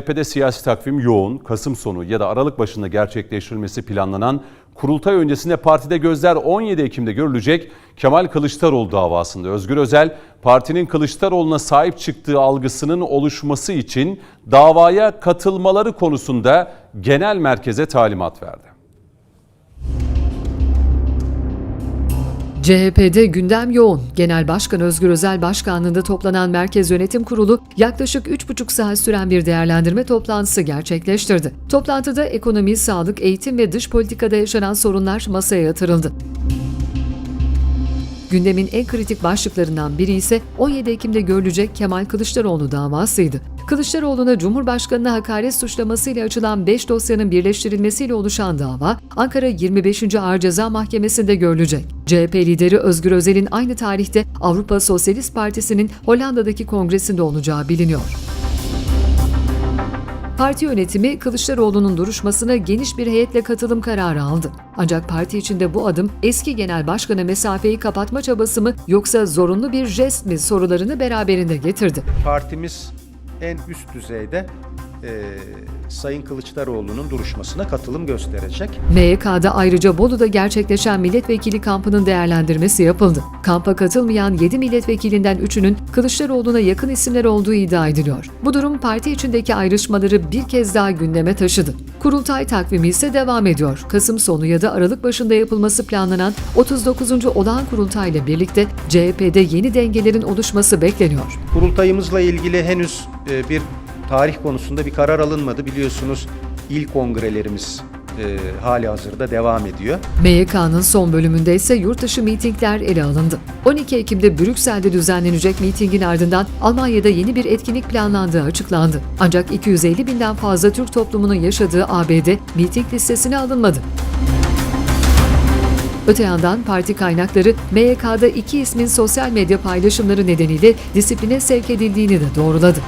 CHP'de siyasi takvim yoğun. Kasım sonu ya da Aralık başında gerçekleştirilmesi planlanan kurultay öncesinde partide gözler 17 Ekim'de görülecek Kemal Kılıçdaroğlu davasında. Özgür Özel partinin Kılıçdaroğlu'na sahip çıktığı algısının oluşması için davaya katılmaları konusunda genel merkeze talimat verdi. CHP'de gündem yoğun. Genel Başkan Özgür Özel Başkanlığında toplanan Merkez Yönetim Kurulu yaklaşık 3,5 saat süren bir değerlendirme toplantısı gerçekleştirdi. Toplantıda ekonomi, sağlık, eğitim ve dış politikada yaşanan sorunlar masaya yatırıldı. Gündemin en kritik başlıklarından biri ise 17 Ekim'de görülecek Kemal Kılıçdaroğlu davasıydı. Kılıçdaroğlu'na Cumhurbaşkanı'na hakaret suçlamasıyla açılan 5 dosyanın birleştirilmesiyle oluşan dava Ankara 25. Ağır Ceza Mahkemesi'nde görülecek. CHP lideri Özgür Özel'in aynı tarihte Avrupa Sosyalist Partisi'nin Hollanda'daki kongresinde olacağı biliniyor. Parti yönetimi Kılıçdaroğlu'nun duruşmasına geniş bir heyetle katılım kararı aldı. Ancak parti içinde bu adım eski genel başkana mesafeyi kapatma çabası mı yoksa zorunlu bir jest mi sorularını beraberinde getirdi. Partimiz en üst düzeyde e, Sayın Kılıçdaroğlu'nun duruşmasına katılım gösterecek. MYK'da ayrıca Bolu'da gerçekleşen milletvekili kampının değerlendirmesi yapıldı. Kampa katılmayan 7 milletvekilinden 3'ünün Kılıçdaroğlu'na yakın isimler olduğu iddia ediliyor. Bu durum parti içindeki ayrışmaları bir kez daha gündeme taşıdı. Kurultay takvimi ise devam ediyor. Kasım sonu ya da Aralık başında yapılması planlanan 39. olağan kurultay ile birlikte CHP'de yeni dengelerin oluşması bekleniyor. Kurultayımızla ilgili henüz e, bir tarih konusunda bir karar alınmadı. Biliyorsunuz il kongrelerimiz e, hali hazırda devam ediyor. MYK'nın son bölümünde ise yurtdışı mitingler ele alındı. 12 Ekim'de Brüksel'de düzenlenecek mitingin ardından Almanya'da yeni bir etkinlik planlandığı açıklandı. Ancak 250 binden fazla Türk toplumunun yaşadığı ABD miting listesine alınmadı. Öte yandan parti kaynakları MYK'da iki ismin sosyal medya paylaşımları nedeniyle disipline sevk edildiğini de doğruladı.